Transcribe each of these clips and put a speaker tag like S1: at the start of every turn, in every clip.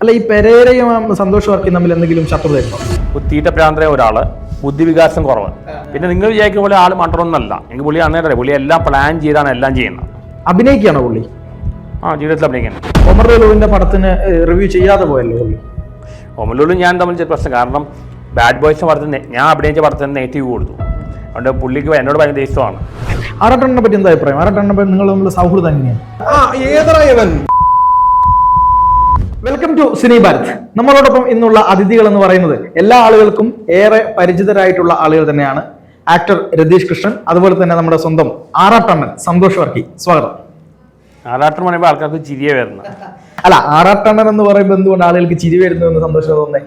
S1: അല്ല ഈ പെരേരയും സന്തോഷവർക്കും സന്തോഷ് തമ്മിൽ എന്തെങ്കിലും ശത്രുതയുണ്ടോ
S2: തീറ്റ തീറ്റപ്രാന്തരായ ഒരാൾ ബുദ്ധിവികാസം കുറവ്. പിന്നെ നിങ്ങൾ വിചാരിക്കുന്ന പോലെ ആൾ മണ്ടറൊന്നല്ല എനിക്ക് പുള്ളി അന്നേരം പുള്ളി എല്ലാം പ്ലാൻ ചെയ്താണ് എല്ലാം ചെയ്യുന്നത്.
S1: അഭിനയിക്കുകയാണോ പുള്ളി?
S2: ആ ജീവിതത്തിൽ അഭിനയിക്കുന്നത്
S1: ഒമർ ലുലുവിന്റെ പടത്തിന് റിവ്യൂ ചെയ്യാതെ പോയല്ലോ പുള്ളി?
S2: ലുലു ഞാൻ തമ്മിൽ ചെറിയ പ്രശ്നം. കാരണം ബാഡ് ബോയ്സ് പടത്തിന് ഞാൻ അഭിനയിച്ച പടത്തിന് നെഗറ്റീവ് കൊടുത്തു. അതുകൊണ്ട് പുള്ളിക്ക് എന്നോട് ഭയങ്കര ദേഷ്യമാണ്
S1: ആറാട്ടെണ്ണനെ പറ്റി എന്താ അഭിപ്രായം? ആറാട്ടെണ്ണനെ പറ്റി നിങ്ങൾ തമ്മിൽ സൗഹൃദം എങ്ങനെയാണ്?
S3: ആ ഏതറായവൻ?
S1: വെൽക്കം ടു സിനി ഭാരത് നമ്മളോടൊപ്പം ഇന്നുള്ള അതിഥികൾ എന്ന് പറയുന്നത് എല്ലാ ആളുകൾക്കും ഏറെ പരിചിതരായിട്ടുള്ള ആളുകൾ തന്നെയാണ് ആക്ടർ രതീഷ് കൃഷ്ണൻ അതുപോലെ തന്നെ നമ്മുടെ സ്വന്തം ആറാട്ടണ്ണൻ സന്തോഷ് വർക്കി. സ്വാഗതം.
S2: ആറാട്ടം പറയുമ്പോൾ ആൾക്കാർക്ക് ചിരിയെ വരുന്നു.
S1: അല്ല ആറാട്ടണ്ണൻ എന്ന് പറയുമ്പോൾ എന്തുകൊണ്ട് ആളുകൾക്ക് ചിരി വരുന്നു എന്ന് സന്തോഷം തോന്നേ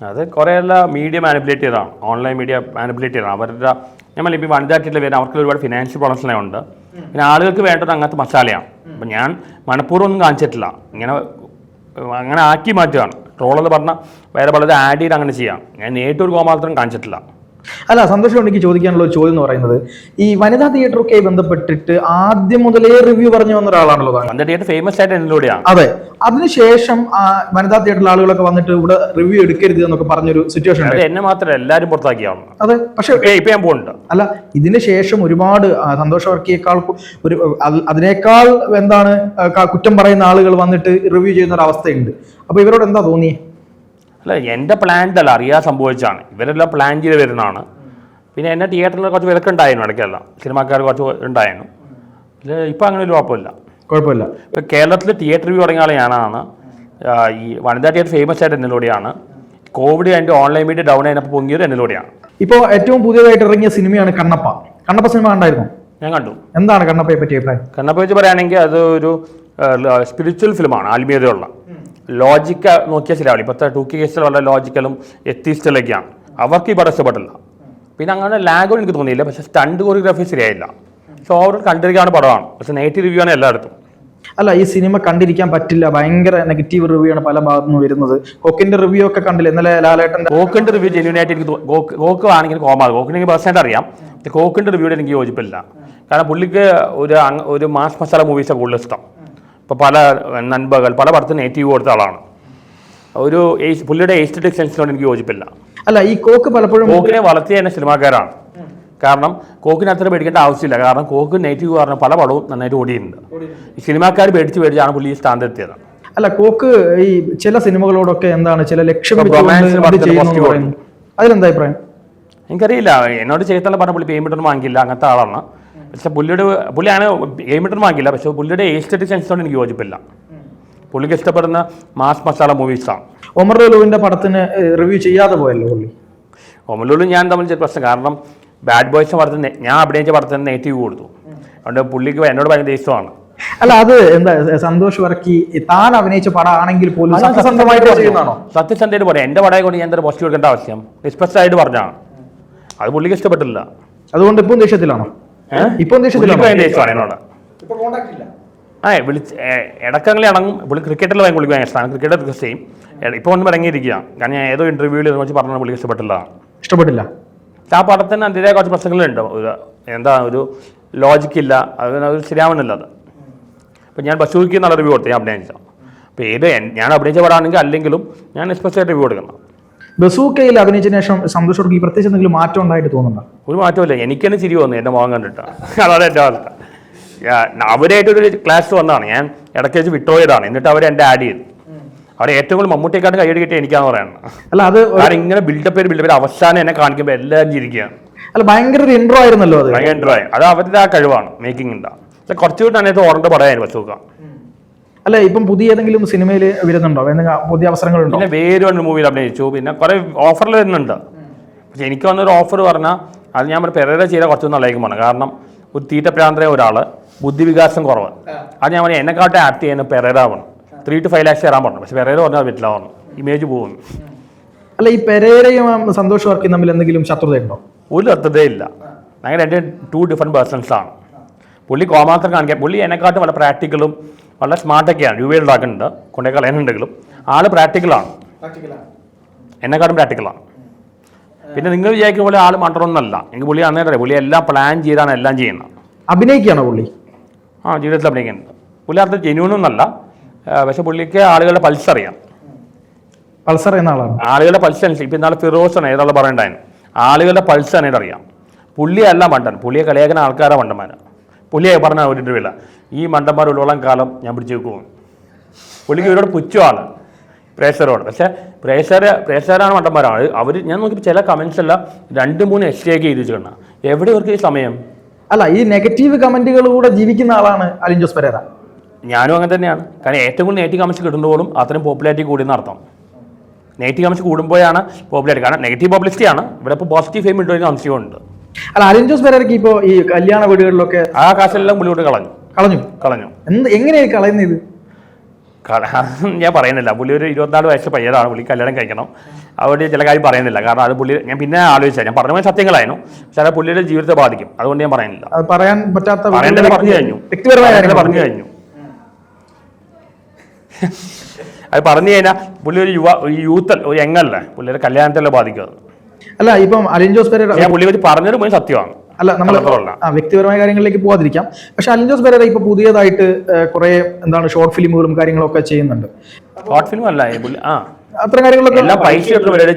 S2: അത് കുറേ എല്ലാം മീഡിയ മാനിപ്പുലേറ്റ് ചെയ്തതാണ് ഓൺലൈൻ മീഡിയ മാനിപ്പുലേറ്റ് ചെയ്തതാണ് അവരുടെ നമ്മൾ ഇപ്പോൾ വനിതാറ്റിലെ വരുന്ന അവർക്ക് ഒരുപാട് ഫിനാൻഷ്യൽ പ്രോബ്ലംസ് ഉണ്ട്. പിന്നെ ആളുകൾക്ക് വേണ്ടത് അങ്ങനത്തെ മസാലയാണ്. അപ്പം ഞാൻ മനഃപൂർവം ഒന്നും കാണിച്ചിട്ടില്ല. ഇങ്ങനെ അങ്ങനെ ആക്കി മാറ്റുകയാണ്. ട്രോൾ എന്ന് പറഞ്ഞാൽ വേറെ പലതും ആഡ് ചെയ്ത് അങ്ങനെ ചെയ്യാം. ഞാൻ നേരിട്ട് ഒരു കോമാത്രം കാണിച്ചിട്ടില്ല.
S1: അല്ല സന്തോഷം എനിക്ക് ചോദിക്കാനുള്ള ഒരു ചോദ്യം എന്ന് പറയുന്നത് ഈ വനിതാ തിയേറ്റർ ഒക്കെ ബന്ധപ്പെട്ടിട്ട് ആദ്യം മുതലേ റിവ്യൂ പറഞ്ഞു വന്ന ഒരാളാണല്ലോ
S2: വനിതാ തിയേറ്റർ ഫേമസ് ആയിട്ട്
S1: അതെ. അതിനുശേഷം ആ വനിതാ തിയേറ്ററിൽ ആളുകളൊക്കെ വന്നിട്ട് ഇവിടെ റിവ്യൂ എടുക്കരുത് എന്നൊക്കെ പറഞ്ഞൊരു സിറ്റുവേഷൻ
S2: എന്നെ മാത്രമല്ല എല്ലാവരും പുറത്താക്കിയാണ്
S1: അതെ പക്ഷേ
S2: ഇപ്പം ഞാൻ പോകുന്നുണ്ട്
S1: അല്ല ഇതിന് ശേഷം ഒരുപാട് സന്തോഷ വർക്കിയേക്കാൾ ഒരു അതിനേക്കാൾ എന്താണ് കുറ്റം പറയുന്ന ആളുകൾ വന്നിട്ട് റിവ്യൂ ചെയ്യുന്ന ഒരു അവസ്ഥയുണ്ട്. അപ്പൊ ഇവരോട് എന്താ തോന്നി
S2: അല്ല എന്റെ പ്ലാൻഡ് അല്ല അറിയാതെ സംഭവിച്ചാണ് ഇവരെല്ലാം പ്ലാൻ ചെയ്ത് വരുന്നതാണ്. പിന്നെ എന്നെ തിയേറ്ററിൽ കുറച്ച് വിലക്കുണ്ടായിരുന്നു ഇടയ്ക്കെല്ലാം. സിനിമാക്കാർ കുറച്ച് ഉണ്ടായിരുന്നു. ഇത് ഇപ്പം അങ്ങനെ ഒരു കുഴപ്പമില്ല.
S1: കുഴപ്പമില്ല.
S2: ഇപ്പം കേരളത്തിൽ തിയേറ്റർ വ്യൂ തുടങ്ങിയ ഞാനാണ്. ഈ വനിതാ തിയേറ്റർ ഫേമസ് ആയിട്ട് എന്നിലൂടെയാണ് കോവിഡ് അതിന്റെ ഓൺലൈൻ മീഡിയ ഡൗൺ ആയപ്പോൾ പൊങ്ങിയത് എന്നിലൂടെയാണ്
S1: ഇപ്പോൾ ഏറ്റവും പുതിയതായിട്ട് ഇറങ്ങിയ സിനിമയാണ് കണ്ണപ്പ. കണ്ണപ്പ സിനിമ കണ്ടായിരുന്നു?
S2: ഞാൻ കണ്ടു.
S1: എന്താണ് കണ്ണപ്പയെ പറ്റി അഭിപ്രായം?
S2: കണ്ണപ്പ വെച്ച് പറയുകയാണെങ്കിൽ അത് ഒരു സ്പിരിച്വൽ ഫിലിമാണ് ആത്മീയതയുള്ള. ലോജിക്ക് നോക്കിയാൽ ശരിയാവില്ല. ഇപ്പോഴത്തെ ടു കെ കേസിൽ വളരെ ലോജിക്കലും എത്തിസ്റ്റിലൊക്കെയാണ് അവർക്ക് ഈ പടം ഇഷ്ടപ്പെട്ടില്ല. പിന്നെ അങ്ങനെ ലാഗോ എനിക്ക് തോന്നിയില്ല. പക്ഷേ സ്റ്റണ്ട് കൊറിയോഗ്രാഫി ശരിയായില്ല. സോ ഓവർ കണ്ടിരിക്കാണ് പടമാണ്. പക്ഷേ നെഗറ്റീവ് റിവ്യൂ ആണ് എല്ലായിടത്തും.
S1: അല്ല ഈ സിനിമ കണ്ടിരിക്കാൻ പറ്റില്ല. ഭയങ്കര നെഗറ്റീവ് റിവ്യൂ ആണ് പല ഭാഗത്തു നിന്ന് വരുന്നത്. കൊക്കിന്റെ റിവ്യൂ ഒക്കെ കണ്ടില്ല? ഇന്നലെ ലാലേട്ടൻ
S2: കോക്കിന്റെ റിവ്യൂ ജെന്യൂൻ ആയിട്ട് എനിക്ക് കോക്ക് ആണെങ്കിൽ കോമാണ് കോക്കിന് എനിക്ക് പേഴ്സണായിട്ട് അറിയാം. കോക്കിന്റെ റിവ്യൂടെ എനിക്ക് യോജിപ്പില്ല. കാരണം പുള്ളിക്ക് ഒരു ഒരു മാസ് മസാല മൂവീസാണ് കൂടുതൽ ഇഷ്ടം. ഇപ്പോൾ പല നൻപകൾ പല പടത്തിന് നെഗറ്റീവ് കൊടുത്ത ആളാണ്. ഒരു പുള്ളിയുടെ എസ്തറ്റിക് സെൻസിനോട് എനിക്ക് യോജിപ്പില്ല.
S1: അല്ല ഈ കോക്ക് പലപ്പോഴും
S2: കോക്കിനെ വളർത്തിയ തന്നെ സിനിമാക്കാരാണ്. കാരണം കോക്കിന് അത്ര പേടിക്കേണ്ട ആവശ്യമില്ല. കാരണം കോക്ക് നെഗറ്റീവ് കാരണം പല പടവും നന്നായിട്ട് ഓടിയിട്ടുണ്ട്. ഈ സിനിമാക്കാർ പേടിച്ച് പേടിച്ചാണ് പുള്ളി ഈ സ്ഥാനത്ത് എത്തിയത്.
S1: അല്ല കോക്ക് ഈ ചില സിനിമകളോടൊക്കെ എന്താണ് ചില ലക്ഷ്യം അതിലെന്താ അഭിപ്രായം?
S2: എനിക്കറിയില്ല. എന്നോട് ചെയ്തുള്ള പറഞ്ഞ പുള്ളി പേയ്മെന്റ് ഒന്നും വാങ്ങിക്കില്ല. അങ്ങനത്തെ ആളാണ്. പക്ഷെ പുള്ളിയുടെ പുള്ളിയാണ് ഗെയിമിട്ടൊന്നും വാങ്ങിയില്ല. പക്ഷെ പുള്ളിയുടെ എസ്തറ്റിക് സെൻസിനോട് എനിക്ക് യോജിപ്പില്ല. പുള്ളിക്ക് ഇഷ്ടപ്പെടുന്ന മാസ് മസാല മൂവീസാണ്.
S1: ഒമർ ലുലുവിന്റെ പടത്തിന് റിവ്യൂ ചെയ്യാതെ പോയല്ലോ പുള്ളി?
S2: ലുലു ഞാൻ തമ്മിൽ ചെറിയ പ്രശ്നം. കാരണം ബാഡ് ബോയ്സ് പടത്തിന് ഞാൻ അഭിനയിച്ച പടത്തിന് നെഗറ്റീവ് കൊടുത്തു. അതുകൊണ്ട് പുള്ളിക്ക് എന്നോട് ഭയങ്കര ഇഷ്ടമാണ്
S1: അല്ല അത് എന്താ സന്തോഷ് വർക്കി താൻ അഭിനയിച്ച പടമാണെങ്കിൽ പോലും സത്യസന്ധമായിട്ട് ചെയ്യുന്നതാണോ?
S2: സത്യസന്ധമായിട്ട് പറയാം. എന്റെ പടയെ കൊണ്ട് ഞാൻ എന്താ പോസ്റ്റ് കൊടുക്കേണ്ട ആവശ്യം. ആയിട്ട് പറഞ്ഞാണ് അത് പുള്ളിക്ക് ഇഷ്ടപ്പെട്ടില്ല.
S1: അതുകൊണ്ട് ഇപ്പം ദേഷ്യത്തിലാണോ? ഇപ്പം
S2: ആ വിളിച്ച് ഇടക്കങ്ങളിൽ ഇണങ്ങും. പുള്ളി ക്രിക്കറ്റിൽ ഭയങ്കര പുള്ളിക്ക് ഭയങ്കര ഇഷ്ടമാണ്. ക്രിക്കറ്റ് റിക്വസ്റ്റ് ചെയ്യും ഇപ്പോൾ ഒന്ന് ഇറങ്ങിയിരിക്കുക കാരണം ഞാൻ ഏതോ ഇന്റർവ്യൂവിൽ വെച്ച് പറഞ്ഞ പുള്ളിക്ക് ഇഷ്ടപ്പെട്ടില്ല.
S1: ഇഷ്ടപ്പെട്ടില്ല.
S2: പക്ഷെ ആ പടത്തിന് അതിന്റെ കുറച്ച് പ്രശ്നങ്ങളുണ്ട് ഒരു എന്താ ഒരു ലോജിക്കില്ല അതിന് അത് ശരിയാവണില്ല അത് അപ്പോൾ ഞാൻ ബസൂക്കി നല്ല റിവ്യൂ കൊടുത്തു. ഞാൻ അഭിനയിച്ച. അപ്പോൾ ഏത് ഞാൻ അഭിനയിച്ച പടമാണെങ്കിൽ അല്ലെങ്കിലും ഞാൻ എക്സ്പെക്ട് റിവ്യൂ കൊടുക്കണം
S1: ബസൂക്കയിൽ അഭിനയിച്ചതിന് ശേഷം സന്തോഷ് ഈ പ്രത്യേകിച്ച് എന്തെങ്കിലും മാറ്റം ഉണ്ടായിട്ട് തോന്നുന്നുണ്ടോ?
S2: ഒരു മാറ്റമില്ല എനിക്ക് തന്നെ ചിരി വന്നു. എന്റെ മുഖം കണ്ടിട്ട്. അതാണ് എന്റെ അവസ്ഥ. ഞാൻ- അവരായിട്ടൊരു ക്ലാസ് വന്നതാണ്. ഞാൻ ഇടയ്ക്ക് വെച്ച് വിട്ടുപോയതാണ് എന്നിട്ട് അവർ എന്റെ ആഡ് ചെയ്തു. അവിടെ ഏറ്റവും കൂടുതൽ മമ്മൂട്ടിയെക്കാട്ട് കൈയ്യടി കിട്ടിയ എനിക്കാന്ന് പറയുന്നത്
S1: അല്ല അത്
S2: കാരണം ഇങ്ങനെ ബിൽഡപ്പ് ചെയ്ത് ബിൽഡപ്പ് അവസാനം എന്നെ കാണിക്കുമ്പോൾ എല്ലാവരും ചിരിക്കുകയാണ്.
S1: അല്ല ഭയങ്കര ഒരു ഇൻട്രോ ആയിരുന്നല്ലോ അത്.
S2: ഭയങ്കര ഇൻട്രോ ആയി. അത് അവരുടെ ആ കഴിവാണ്. മേക്കിംഗ് ഉണ്ടാകും പക്ഷെ കുറച്ചുകൂടി അതിനകത്ത് ഓർഡർ പറയാനായിരുന്നു ബസൂക്ക.
S1: അല്ല ഇപ്പം പുതിയ ഏതെങ്കിലും സിനിമയിൽ വരുന്നുണ്ടോ എന്തെങ്കിലും പുതിയ അവസരങ്ങളുണ്ടോ?
S2: പിന്നെ വേറെ രണ്ട് മൂവിയിൽ അഭിനയിച്ചു. പിന്നെ കുറെ ഓഫറിൽ വരുന്നുണ്ട്. പക്ഷെ എനിക്ക് വന്നൊരു ഓഫർ പറഞ്ഞാൽ അത് ഞാൻ ഒരു പെരേര ചെയ്ത കുറച്ചൊന്നും നല്ലതായിരിക്കും പറഞ്ഞു. കാരണം ഒരു തീറ്റ പ്രാന്തര ഒരാൾ ബുദ്ധിവികാസം കുറവ്. അത് ഞാൻ പറഞ്ഞു എന്നെക്കാട്ടെ ആക്ട് ചെയ്യുന്ന പെരേര പറഞ്ഞു ത്രീ ടു ഫൈവ് ലാക്സ് തരാൻ പറഞ്ഞു. പക്ഷെ പെരേര പറഞ്ഞാൽ പറ്റില്ല പറഞ്ഞു. ഇമേജ് പോകുന്നു.
S1: അല്ല ഈ പെരേരയും സന്തോഷ് വർക്കിയും തമ്മിൽ എന്തെങ്കിലും ശത്രുതയുണ്ടോ?
S2: ഒരു അർത്ഥതയില്ല ഞങ്ങൾ രണ്ട് ടു ഡിഫറെന്റ് പേഴ്സൺസാണ് ആണ്. പുള്ളി കോമാത്രം കാണിക്കാൻ പുള്ളി എന്നെക്കാട്ടും വളരെ പ്രാക്ടിക്കലും വളരെ സ്മാർട്ടൊക്കെയാണ് യു വി ഉണ്ടാക്കുന്നുണ്ട്. കൊണ്ടേ കളയാനുണ്ടെങ്കിലും ആൾ പ്രാക്ടിക്കലാണ്
S3: പ്രാക്ടിക്കലാണ്
S2: എന്നെക്കാട്ടും പ്രാക്ടിക്കലാണ് പിന്നെ നിങ്ങൾ വിചാരിക്കുന്ന പോലെ ആൾ മണ്ടറൊന്നല്ല എനിക്ക് പുള്ളി അന്നേരം അറിയാം. പുള്ളി എല്ലാം പ്ലാൻ ചെയ്താണ് എല്ലാം ചെയ്യുന്നത്.
S1: അഭിനയിക്കുകയാണോ പുള്ളി?
S2: ആ ജീവിതത്തിൽ അഭിനയിക്കുന്നുണ്ട്. പുള്ളി അർത്ഥം ജെന്യൂനൊന്നല്ല പക്ഷെ പുള്ളിക്ക് ആളുകളുടെ പൾസ് അറിയാം.
S1: പൾസർ എന്ന ആളാണ്.
S2: ആളുകളുടെ പൾസ് അനുസരിച്ച് ഇപ്പം ഇന്നാളെ ഫിറോസാണ് ഏതാളും പറയണ്ടായിരുന്നു. ആളുകളുടെ പൾസ് ആണ് അറിയാം. പുള്ളിയല്ല മണ്ടൻ. പുള്ളിയെ കളിയാക്കുന്ന ആൾക്കാരാണ് മണ്ടന്മാർ പുള്ളിയെ പറഞ്ഞാൽ ഒരു ഇന്റർവ്യൂല ഈ മണ്ടന്മാർ ഉള്ളോളം കാലം ഞാൻ പിടിച്ചു വെക്കും പുള്ളിക്ക് ഇവരോട് പുച്ഛമാണ്. പ്രേക്ഷകരോട്. പക്ഷേ പ്രേക്ഷകർ പ്രേക്ഷകരാണ് മണ്ടന്മാരാണ്. അവർ ഞാൻ നോക്കി ചില കമൻസ് അല്ല രണ്ട് മൂന്ന് എസ് ടി ഒക്കെ എഴുതി വെച്ചിട്ടുണ്ട്. എവിടെ ഇവർക്ക് ഈ സമയം?
S1: അല്ല ഈ നെഗറ്റീവ് കമന്റുകളിലൂടെ ജീവിക്കുന്ന ആളാണ് അലിൻ ജോസ് പെരേര.
S2: ഞാനും അങ്ങനെ തന്നെയാണ്. കാരണം ഏറ്റവും കൂടുതൽ നെഗറ്റീവ് കമൻസ് കിട്ടുമ്പോഴും അത്രയും പോപ്പുലാരിറ്റി കൂടിയെന്ന് അർത്ഥം. നെഗറ്റീവ് കമൻസ് കൂടുമ്പോഴാണ് പോപ്പുലാരിറ്റി കാരണം നെഗറ്റീവ് പബ്ലിസിറ്റി ആണ്. ഇവിടെ ഇപ്പോൾ പോസിറ്റീവ് ഫെയിം ഉണ്ടോ എന്ന് സംശയമുണ്ട്
S1: അല്ല അലിൻ ജോസ് പെരേരക്ക് ഇപ്പോൾ ഈ കല്യാണ വീടുകളിലൊക്കെ
S2: ആ കാശെല്ലാം പുള്ളിയോട് കളഞ്ഞു.
S1: കളഞ്ഞു.
S2: കളഞ്ഞു.
S1: എന്ത് എങ്ങനെയായി കളയുന്നത്? ഇത്
S2: ഞാൻ പറയുന്നില്ല. പുള്ളി ഒരു ഇരുപത്തിനാല് വയസ്സ് പയ്യതാണ് പുള്ളി കല്യാണം കഴിക്കണം. അവിടെ ചില കാര്യം പറയുന്നില്ല. കാരണം അത് പുള്ളി ഞാൻ പിന്നെ ആലോചിച്ചാൽ ഞാൻ പറഞ്ഞ സത്യങ്ങളായിരുന്നു. പക്ഷേ അത് പുള്ളിയുടെ ജീവിതത്തെ ബാധിക്കും. അതുകൊണ്ട് ഞാൻ പറയുന്നില്ല.
S1: അത് പറയാൻ പറ്റാത്ത
S2: പറയേണ്ടത് പറഞ്ഞു കഴിഞ്ഞു.
S1: വ്യക്തിപരമായ
S2: പറഞ്ഞു കഴിഞ്ഞു. അത് പറഞ്ഞു കഴിഞ്ഞാൽ പുള്ളി ഒരു യുവ യൂത്ത് ഒരു യങ്ങല്ലേ പുള്ളിയുടെ കല്യാണത്തിലെ ബാധിക്കും അത്
S1: അല്ല ഇപ്പം അലിൻ ജോസ്
S2: ഞാൻ പുള്ളി വെച്ച് പറഞ്ഞത് മുഴുവൻ സത്യമാണ്.
S1: അല്ല നമ്മൾ. വ്യക്തിപരമായ കാര്യങ്ങളിലേക്ക് പോകാതിരിക്കാം പക്ഷെ അലിൻ ജോസ് പെരേര ഇപ്പൊ പുതിയതായിട്ട് കുറെ എന്താണ് ഷോർട്ട് ഫിലിമുകളും കാര്യങ്ങളൊക്കെ ചെയ്യുന്നുണ്ട്.
S2: ഷോർട്ട് ഫിലിം അല്ല
S1: അത്തരം കാര്യങ്ങളൊക്കെ
S2: എല്ലാം പൈസ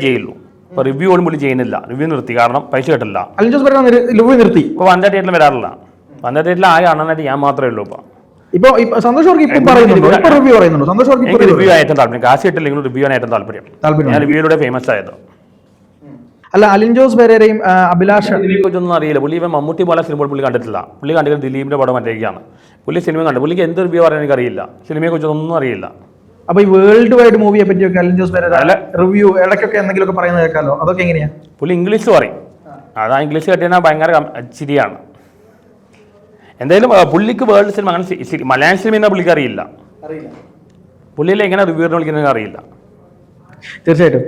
S2: ചെയ്യുള്ളൂ. ഇപ്പൊ റിവ്യൂ പോലും പുള്ളി ചെയ്യുന്നില്ല. റിവ്യൂ നിർത്തി കാരണം പൈസ കിട്ടില്ല
S1: അലിൻ ജോസ് പെരേര റിവ്യൂ നിർത്തി.
S2: ഇപ്പൊ വന്ന തിയേറ്ററിൽ വരാറില്ല. വന്ന തിയേറ്ററിൽ ആകെ അണ്ണനായിട്ട് ഞാൻ മാത്രമേ ഉള്ളൂ ഇപ്പൊ.
S1: ഇപ്പൊ സന്തോഷ് വർക്ക് ഇപ്പൊ പറയുന്നുണ്ടോ ഇപ്പൊ റിവ്യൂ പറയുന്നുണ്ട്. സന്തോഷ് വർക്ക്
S2: റിവ്യൂ ആയിട്ടും താല്പര്യം. കാശ് കിട്ടില്ലെങ്കിലും റിവ്യൂ ഏറ്റവും താല്പര്യം.
S1: താല്പര്യം
S2: ഞാൻ റിവ്യൂയിലൂടെ ഫേമസ് ആയത്.
S1: അല്ല അലിൻ ജോസ് പെരേരയും അഭിലാഷ്
S2: ഒന്നും അറിയില്ല. പുള്ളി ഇവൻ മമ്മൂട്ടി പോലെ സിനിമ പുള്ളി കണ്ടിട്ടില്ല. പുള്ളി കണ്ടിട്ട് ദിലീപിന്റെ പടം മറ്റേക്കാണ് പുള്ളി സിനിമ കണ്ടു. പുള്ളിക്ക് എന്ത് റിവ്യൂ പറയാൻ എനിക്ക് അറിയില്ല സിനിമയെ കുറിച്ചൊന്നും അറിയില്ല.
S1: അപ്പൊ ഈ വേൾഡ് വൈഡ് മൂവിയെ പറ്റിയൊക്കെ അലിൻ ജോസ് പെരേര. റിവ്യൂ ഇടയ്ക്കൊക്കെ എന്തെങ്കിലുമൊക്കെ പറയുന്നത് കേൾക്കാമല്ലോ അതൊക്കെ എങ്ങനെയാ?
S2: പുള്ളി ഇംഗ്ലീഷ് പറയും. അതാ ഇംഗ്ലീഷ് കെട്ടിയാൽ ഭയങ്കര ചിരിയാണ്. എന്തായാലും പുള്ളിക്ക് വേൾഡ് സിനിമ അങ്ങനെ മലയാളം സിനിമ എന്നാ പുള്ളിക്ക് അറിയില്ല.
S3: അറിയില്ല.
S2: പുള്ളിയിൽ എങ്ങനെ റിവ്യൂ വിളിക്കുന്നത് അറിയില്ല
S1: തീർച്ചയായിട്ടും.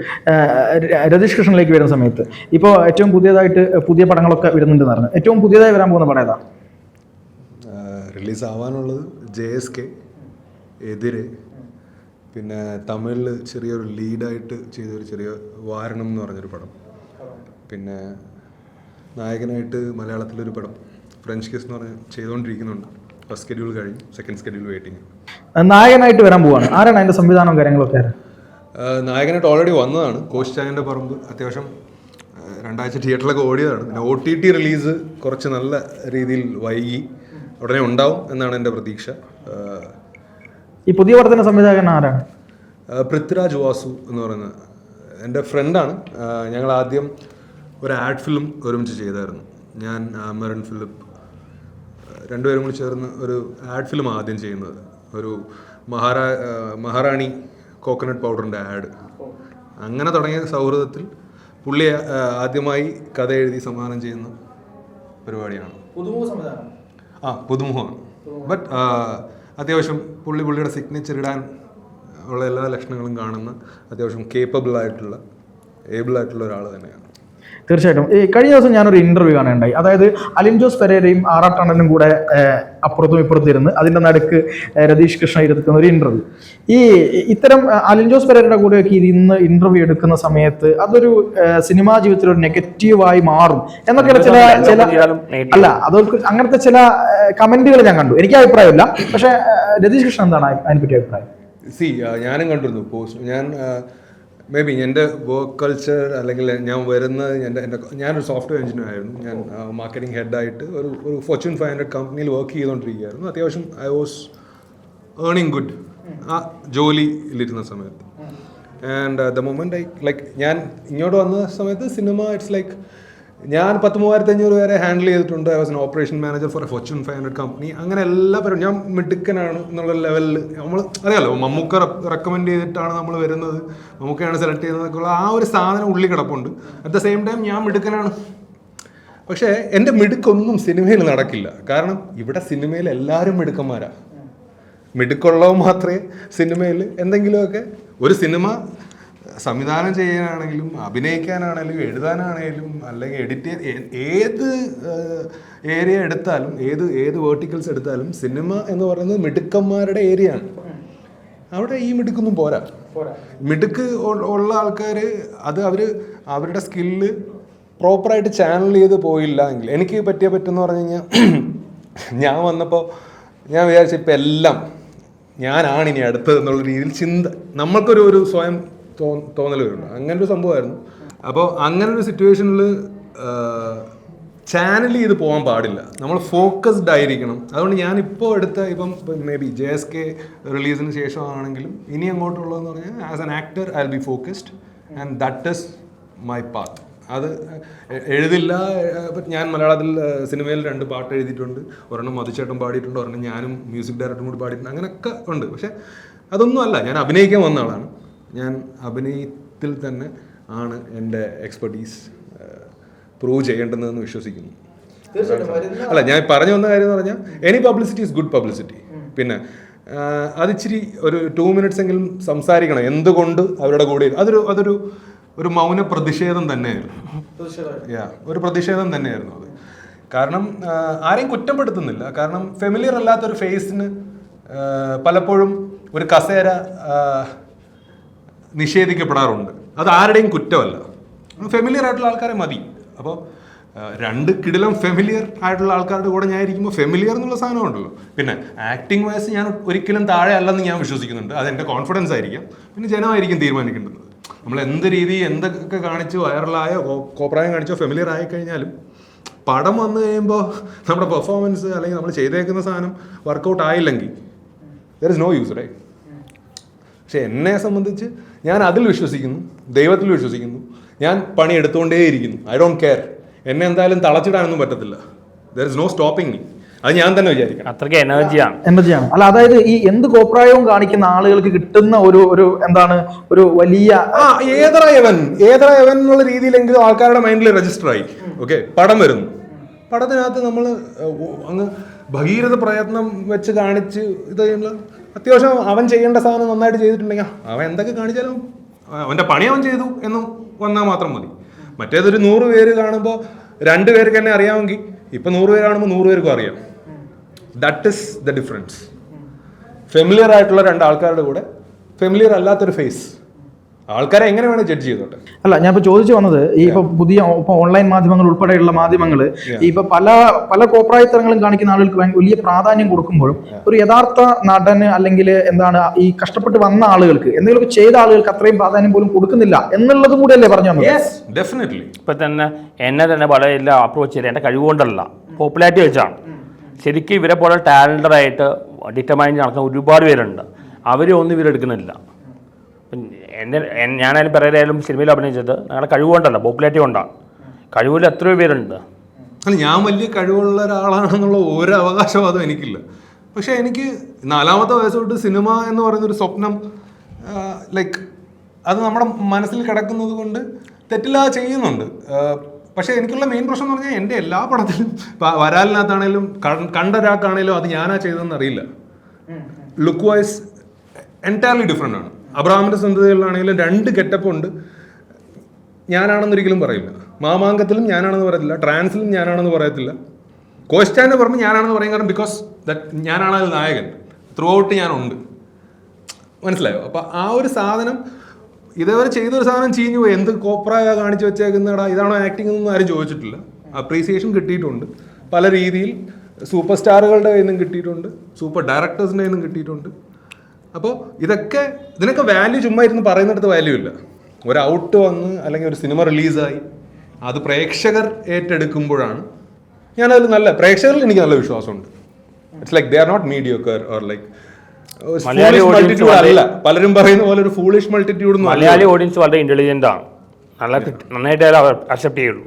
S1: രതീഷ് കൃഷ്ണനിലേക്ക് വരുന്ന സമയത്ത് ഇപ്പോൾ ഏറ്റവും പുതിയതായിട്ട് പുതിയ പടങ്ങളൊക്കെ വരുന്നുണ്ടെന്ന് പറഞ്ഞു. ഏറ്റവും പുതിയതായി വരാൻ പോകുന്ന പടം ഏതാ?
S4: റിലീസ് ആവാനുള്ളത് ജെ എസ് കെ എതിര് പിന്നെ തമിഴിൽ ചെറിയൊരു ലീഡായിട്ട് ചെയ്തൊരു ചെറിയ വാരണം എന്ന് പറഞ്ഞൊരു പടം. പിന്നെ നായകനായിട്ട് മലയാളത്തിലൊരു പടം ഫ്രഞ്ച് കേസ് എന്ന് പറഞ്ഞ് ചെയ്തുകൊണ്ടിരിക്കുന്നുണ്ട് ഫസ്റ്റ് സ്കെഡ്യൂൾ കഴിഞ്ഞു സെക്കൻഡ് സ്കെഡ്യൂൾ വെയിറ്റിംഗ്.
S1: നായകനായിട്ട് വരാൻ പോവാണ്. ആരാണ് അതിന്റെ സംവിധാനവും കാര്യങ്ങളൊക്കെ
S4: നായകനായിട്ട് ഓൾറെഡി വന്നതാണ്. കോഷ്ടായന്റെ പറമ്പ് അത്യാവശ്യം രണ്ടാഴ്ച തിയേറ്ററിലൊക്കെ ഓടിയതാണ്. പിന്നെ ഒ ടി ടി റിലീസ് കുറച്ച് നല്ല രീതിയിൽ വൈകി ഉടനെ ഉണ്ടാവും എന്നാണ് എന്റെ പ്രതീക്ഷ.
S1: ഈ പുതിയ പടത്തിന്റെ സംവിധായകൻ ആരാണ്
S4: പൃഥ്വിരാജ് വാസു എന്ന് പറയുന്ന എന്റെ ഫ്രണ്ടാണ് ഞങ്ങൾ ആദ്യം ഒരു ആഡ് ഫിലിം ഒരുമിച്ച് ചെയ്തായിരുന്നു. ഞാൻ മെറിൻ ഫിലിപ്പ് രണ്ടുപേരും കൂടി ചേർന്ന് ഒരു ആഡ് ഫിലിം ആദ്യം ചെയ്യുന്നത്. ഒരു മഹാരാ മഹാറാണി കോക്കനട്ട് പൗഡറിന്റെ ആഡ് അങ്ങനെ തുടങ്ങിയ സൗഹൃദത്തിൽ പുള്ളി ആദ്യമായി കഥ എഴുതി സംവിധാനം ചെയ്യുന്ന പരിപാടിയാണ്. ആ പുതുമുഖമാണ്. ബട്ട് അത്യാവശ്യം പുള്ളി പുള്ളിയുടെ സിഗ്നേച്ചർ ഇടാൻ ഉള്ള എല്ലാ ലക്ഷണങ്ങളും കാണുന്ന അത്യാവശ്യം കേപ്പബിൾ ആയിട്ടുള്ള ഏബിൾ ആയിട്ടുള്ള ഒരാൾ തന്നെയാണ്.
S1: തീർച്ചയായിട്ടും. ഈ കഴിഞ്ഞ ദിവസം ഞാനൊരു ഇന്റർവ്യൂ കാണുകയുണ്ടായി. അതായത് അലിൻ ജോസ് പെരേരയും ആറാട്ടണ്ണനും കൂടെ അപ്പുറത്തും ഇപ്പുറത്തും ഇരുന്ന് അതിന്റെ നടുക്ക് രതീഷ് കൃഷ്ണ ഇരുത്തുന്ന ഒരു ഇന്റർവ്യൂ ഈ ഇത്തരം അലിൻ ജോസ് പെരേരയുടെ കൂടെയൊക്കെ ഇരുന്ന് ഇന്റർവ്യൂ എടുക്കുന്ന സമയത്ത് അതൊരു സിനിമാ ജീവിതത്തിൽ ഒരു നെഗറ്റീവായി മാറും. എന്നൊക്കെ ചില ചില അല്ല അതൊക്കെ അങ്ങനത്തെ ചില കമന്റുകൾ ഞാൻ കണ്ടു. എനിക്ക് അഭിപ്രായമില്ല. പക്ഷേ രതീഷ് കൃഷ്ണൻ എന്താണ് അതിനെപ്പറ്റി അഭിപ്രായം?
S4: സി ഞാനും കണ്ടിരുന്നു. പോസ്റ്റ് ഞാൻ മേ ബി എന്റെ വർക്ക് കൾച്ചർ അല്ലെങ്കിൽ ഞാൻ വരുന്നത് എന്റെ എന്റെ ഞാനൊരു സോഫ്റ്റ്വെയർ എഞ്ചിനീയർ ആയിരുന്നു. ഞാൻ മാർക്കറ്റിംഗ് ഹെഡായിട്ട് ഒരു ഒരു ഫോർച്യൂൺ ഫൈവ് ഹൺഡ്രഡ് കമ്പനിയിൽ വർക്ക് ചെയ്തുകൊണ്ടിരിക്കുകയായിരുന്നു അത്യാവശ്യം ഐ വാസ് ഏർണിംഗ് ഗുഡ് ആ ജോലിയിലിരുന്ന സമയത്ത്. And the moment I like ഞാൻ ഇങ്ങോട്ട് വന്ന സമയത്ത് സിനിമ ഇറ്റ്സ് ലൈക്ക് ഞാൻ പത്ത് മൂവായിരത്തി അഞ്ഞൂറ് പേരെ ഹാൻഡിൽ ചെയ്തിട്ടുണ്ട്. I was an operation manager for a Fortune five hundred company അങ്ങനെ എല്ലാ പേരും ഞാൻ മിടുക്കനാണ് എന്നുള്ള ലെവലിൽ നമ്മൾ അറിയാലോ മമ്മൂക്ക റെക്കമെൻഡ് ചെയ്തിട്ടാണ് നമ്മൾ വരുന്നത്. മമ്മൂക്കയാണ് സെലക്ട് ചെയ്യുന്നതൊക്കെയുള്ള ആ ഒരു സാധനം ഉള്ളി കിടപ്പുണ്ട്. അറ്റ് ദ സെയിം ടൈം ഞാൻ മിടുക്കനാണ്. പക്ഷേ എന്റെ മിടുക്കൊന്നും സിനിമയിൽ നടക്കില്ല. കാരണം ഇവിടെ സിനിമയിൽ എല്ലാവരും മിടുക്കന്മാരാണ് മിടുക്കുള്ളവ മാത്രമേ സിനിമയിൽ എന്തെങ്കിലുമൊക്കെ ഒരു സിനിമ സംവിധാനം ചെയ്യാനാണെങ്കിലും അഭിനയിക്കാനാണെങ്കിലും എഴുതാനാണെങ്കിലും അല്ലെങ്കിൽ എഡിറ്റ് ഏത് ഏരിയ എടുത്താലും ഏത് ഏത് വേർട്ടിക്കൽസ് എടുത്താലും സിനിമ എന്ന് പറയുന്നത് മിടുക്കന്മാരുടെ ഏരിയ ആണ് അവിടെ ഈ മിടുക്കൊന്നും പോരാ. മിടുക്ക് ഉള്ള ആൾക്കാർ അത് അവർ അവരുടെ സ്കില്ല് പ്രോപ്പറായിട്ട് ചാനൽ ചെയ്ത് പോയില്ല എങ്കിൽ. എനിക്ക് പറ്റിയ പറ്റുമെന്ന് പറഞ്ഞു കഴിഞ്ഞാൽ ഞാൻ വന്നപ്പോൾ ഞാൻ വിചാരിച്ചു ഇപ്പം എല്ലാം ഞാനാണ് ഇനി അടുത്തത് എന്നുള്ള രീതിയിൽ ചിന്ത നമ്മൾക്കൊരു ഒരു സ്വയം തോന്നൽ വരുന്നുണ്ട് അങ്ങനെ ഒരു സംഭവമായിരുന്നു. അപ്പോൾ അങ്ങനെ ഒരു സിറ്റുവേഷനിൽ ചാനൽ ചെയ്ത് പോകാൻ പാടില്ല. നമ്മൾ ഫോക്കസ്ഡ് ആയിരിക്കണം. അതുകൊണ്ട് ഞാൻ ഇപ്പോൾ എടുത്ത ഇപ്പം may be J S K റിലീസിന് ശേഷമാണെങ്കിലും ഇനി അങ്ങോട്ടുള്ളതെന്ന് പറഞ്ഞാൽ as an actor I be focused and that is my path അത് എഴുതില്ല ഞാൻ മലയാളത്തിൽ സിനിമയിൽ രണ്ട് പാട്ട് എഴുതിയിട്ടുണ്ട്. ഒരെണ്ണം മധുചേട്ടൻ പാടിയിട്ടുണ്ട് ഒരെണ്ണം ഞാനും മ്യൂസിക് ഡയറക്ടറും കൂടി പാടിയിട്ടുണ്ട്. അങ്ങനെയൊക്കെ ഉണ്ട്. പക്ഷേ അതൊന്നും അല്ല. ഞാൻ അഭിനയിക്കാൻ വന്ന ആളാണ്. ഞാൻ അഭിനയത്തിൽ തന്നെ ആണ് എന്റെ എക്സ്പെർട്ടീസ് പ്രൂവ് ചെയ്യേണ്ടതെന്ന് വിശ്വസിക്കുന്നു. അല്ല ഞാൻ പറഞ്ഞു വന്ന കാര്യം എന്ന് പറഞ്ഞാൽ any publicity is good publicity പിന്നെ അതിച്ചിരി ഒരു ടു മിനിറ്റ്സ് എങ്കിലും സംസാരിക്കണം എന്തുകൊണ്ട് അവരുടെ കൂടെ അതൊരു അതൊരു ഒരു മൗന പ്രതിഷേധം തന്നെയായിരുന്നു. യാ ഒരു പ്രതിഷേധം തന്നെയായിരുന്നു അത്. കാരണം ആരെയും കുറ്റപ്പെടുത്തുന്നില്ല. കാരണം ഫെമിലിയർ അല്ലാത്തൊരു ഫേസിന് പലപ്പോഴും ഒരു കസേര നിഷേധിക്കപ്പെടാറുണ്ട്. അത് ആരുടെയും കുറ്റമല്ല. ഫെമിലിയർ ആയിട്ടുള്ള ആൾക്കാരെ മതി. അപ്പോൾ രണ്ട് കിടിലം ഫെമിലിയർ ആയിട്ടുള്ള ആൾക്കാരുടെ കൂടെ ഞാൻ ഇരിക്കുമ്പോൾ ഫെമിലിയർ എന്നുള്ള സാധനം ഉണ്ടല്ലോ. പിന്നെ ആക്ടിങ് വയസ്സ് ഞാൻ ഒരിക്കലും താഴെ അല്ലെന്ന് ഞാൻ വിശ്വസിക്കുന്നുണ്ട്. അത് എന്റെ കോൺഫിഡൻസ് ആയിരിക്കാം. പിന്നെ ജനമായിരിക്കും തീരുമാനിക്കേണ്ടത്. നമ്മൾ എന്ത് രീതി എന്തൊക്കെ കാണിച്ച് വൈറലായോ കോപ്രായം കാണിച്ചോ ഫെമിലിയർ ആയി കഴിഞ്ഞാലും പടം വന്നു കഴിയുമ്പോൾ നമ്മുടെ പെർഫോമൻസ് അല്ലെങ്കിൽ നമ്മൾ ചെയ്തേക്കുന്ന സാധനം workout ആയില്ലെങ്കിൽ there is no use right പക്ഷെ എന്നെ സംബന്ധിച്ച് ഞാൻ അതിൽ വിശ്വസിക്കുന്നു ദൈവത്തിൽ വിശ്വസിക്കുന്നു. ഞാൻ പണി എടുത്തുകൊണ്ടേയിരിക്കുന്നു ഐ ഡോണ്ട് കെയർ എന്നെ എന്തായാലും തളച്ചിടാനൊന്നും പറ്റത്തില്ല. There is no stopping me അത് ഞാൻ തന്നെ വിചാരിക്കണം.
S2: അത്രയ്ക്ക് എനർജിയാണ്
S1: എനർജിയാണ് അല്ല അതായത് ഈ എന്ത് കോപ്രായവും കാണിക്കുന്ന ആളുകൾക്ക് കിട്ടുന്ന ഒരു ഒരു എന്താണ് ഒരു വലിയ
S4: ആ ഏതറയവൻ ഏതറയവൻ എന്നുള്ള രീതിയിലെങ്കിലും ആൾക്കാരുടെ മൈൻഡിൽ രജിസ്റ്റർ ആയി. ഓക്കെ പടം വരുന്നു. പടത്തിനകത്ത് നമ്മൾ അങ്ങ് ഭഗീരഥ പ്രയത്നം വെച്ച് കാണിച്ച് ഇത് അത്യാവശ്യം അവൻ ചെയ്യേണ്ട സാധനം നന്നായിട്ട് ചെയ്തിട്ടുണ്ടെങ്കിൽ അവൻ എന്തൊക്കെ കാണിച്ചാലും അവന്റെ പണി അവൻ ചെയ്തു എന്ന് വന്നാൽ മാത്രം മതി. മറ്റേതൊരു നൂറ് പേര് കാണുമ്പോൾ രണ്ട് പേർക്ക് തന്നെ അറിയാമെങ്കിൽ ഇപ്പം നൂറ് പേര് കാണുമ്പോൾ നൂറ് പേർക്കും അറിയാം. That is the difference familiar ആയിട്ടുള്ള രണ്ട് ആൾക്കാരുടെ കൂടെ ഫെമിലിയർ അല്ലാത്തൊരു ഫേസ് ആൾക്കാരെ എങ്ങനെയാണ് ജഡ്ജ് ചെയ്തോട്ടെ?
S1: അല്ല ഞാൻ ഇപ്പൊ ചോദിച്ചു വന്നത് ഈ ഇപ്പൊ പുതിയ ഇപ്പൊ ഓൺലൈൻ മാധ്യമങ്ങൾ ഉൾപ്പെടെയുള്ള മാധ്യമങ്ങൾ ഈ ഇപ്പൊ പല പല കോപ്രായത്തരങ്ങളും കാണിക്കുന്ന ആളുകൾക്ക് വലിയ പ്രാധാന്യം കൊടുക്കുമ്പോഴും ഒരു യഥാർത്ഥ നടന് അല്ലെങ്കിൽ എന്താണ് ഈ കഷ്ടപ്പെട്ട് വന്ന ആളുകൾക്ക് എന്തെങ്കിലുമൊക്കെ ചെയ്ത ആളുകൾക്ക് അത്രയും പ്രാധാന്യം പോലും കൊടുക്കുന്നില്ല എന്നുള്ളതും കൂടി അല്ലേ പറഞ്ഞു ഇപ്പൊ
S4: യെസ് ഡെഫിനറ്റ്ലി
S2: ഇപ്പം തന്നെ എന്നെ തന്നെ പല എല്ലാം അപ്രോച്ച് ചെയ്ത് എന്റെ കഴിവുകൊണ്ടല്ല പോപ്പുലാരിറ്റി വെച്ചാണ്. ശരിക്കും ഇവരെ പോലെ ടാലന്റഡായിട്ട് ഡിറ്റർമൈൻ നടക്കുന്ന ഒരുപാട് പേരുണ്ട്. അവരെ ഒന്നും ഇവരെടുക്കുന്നില്ല ഇപ്പം എന്നെ എൻ- ഞാനായാലും പറയാനും സിനിമയിൽ അഭിനയിച്ചത്. ഞങ്ങളുടെ കഴിവുകൊണ്ടല്ല പോപ്പുലാരിറ്റി കൊണ്ടാണ് കഴിവിൽ എത്രയോ പേരുണ്ട്.
S4: അല്ല ഞാൻ വലിയ കഴിവുള്ള ഒരാളാണെന്നുള്ള ഒരു അവകാശവാദം എനിക്കില്ല. പക്ഷേ എനിക്ക് നാലാമത്തെ വയസ്സ് തൊട്ട് സിനിമ എന്ന് പറയുന്ന ഒരു സ്വപ്നം ലൈക്ക് അത് നമ്മുടെ മനസ്സിൽ കിടക്കുന്നത് കൊണ്ട് തെറ്റില്ലാതെ ചെയ്യുന്നുണ്ട്. പക്ഷേ എനിക്കുള്ള മെയിൻ പ്രശ്നം എന്ന് പറഞ്ഞാൽ എന്റെ എല്ലാ പടത്തിലും വരാലിനകത്താണേലും കണ്ട ഒരാൾക്കാണേലും അത് ഞാനാ ചെയ്തതെന്ന് അറിയില്ല. ലുക്ക് വൈസ് എന്റയർലി ഡിഫറെന്റ് ആണ്. അബ്രാമിന്റെ സന്തതികളിലാണെങ്കിലും രണ്ട് ഗെറ്റപ്പ് ഉണ്ട്. ഞാനാണെന്നൊരിക്കലും പറയില്ല. മാമാങ്കത്തിലും ഞാനാണെന്ന് പറയത്തില്ല. ട്രാൻസിലും ഞാനാണെന്ന് പറയത്തില്ല. കോസ്റ്റാന്റെ പുറമെ ഞാനാണെന്ന് പറയും കാരണം ബിക്കോസ് ദറ്റ് ഞാനാണ് അതിൽ നായകൻ. ത്രൂ ഔട്ട് ഞാനുണ്ട്. മനസ്സിലായോ? അപ്പോൾ ആ ഒരു സാധനം ഇതേവരെ ചെയ്തൊരു സാധനം ചീഞ്ഞു പോയി. എന്ത് കോപ്രായ കാണിച്ചു വെച്ചേക്കുന്നടാ? ഇതാണോ ആക്ടിംഗ് എന്നൊന്നും ആരും ചോദിച്ചിട്ടില്ല. അപ്രീസിയേഷൻ കിട്ടിയിട്ടുണ്ട്. പല രീതിയിൽ സൂപ്പർ സ്റ്റാറുകളുടെ കയ്യിൽ നിന്നും കിട്ടിയിട്ടുണ്ട്. സൂപ്പർ ഡയറക്ടേഴ്സിന്റെ കയ്യിൽ നിന്നും കിട്ടിയിട്ടുണ്ട്. അപ്പോൾ ഇതൊക്കെ ഇതിനൊക്കെ വാല്യൂ ചുമ്മാ ഇരുന്ന് പറയുന്നിടത്ത് വാല്യൂ ഇല്ല. ഒരു ഔട്ട് വന്ന് അല്ലെങ്കിൽ ഒരു സിനിമ റിലീസായി അത് പ്രേക്ഷകർ ഏറ്റെടുക്കുമ്പോഴാണ് ഞാനതിൽ നല്ല പ്രേക്ഷകരിൽ എനിക്ക് നല്ല വിശ്വാസമുണ്ട്. It's like they are not mediocre or like multitude അല്ല. പലരും പറയുന്ന പോലെ ഒരു ഫൂളിഷ് മൾട്ടിറ്റ്യൂഡ്
S2: മലയാളി ഓഡിയൻസ് വളരെ ഇന്റലിജന്റ് ആണ്. നല്ല നന്നായിട്ട് അക്സെപ്റ്റ് ചെയ്യുള്ളൂ.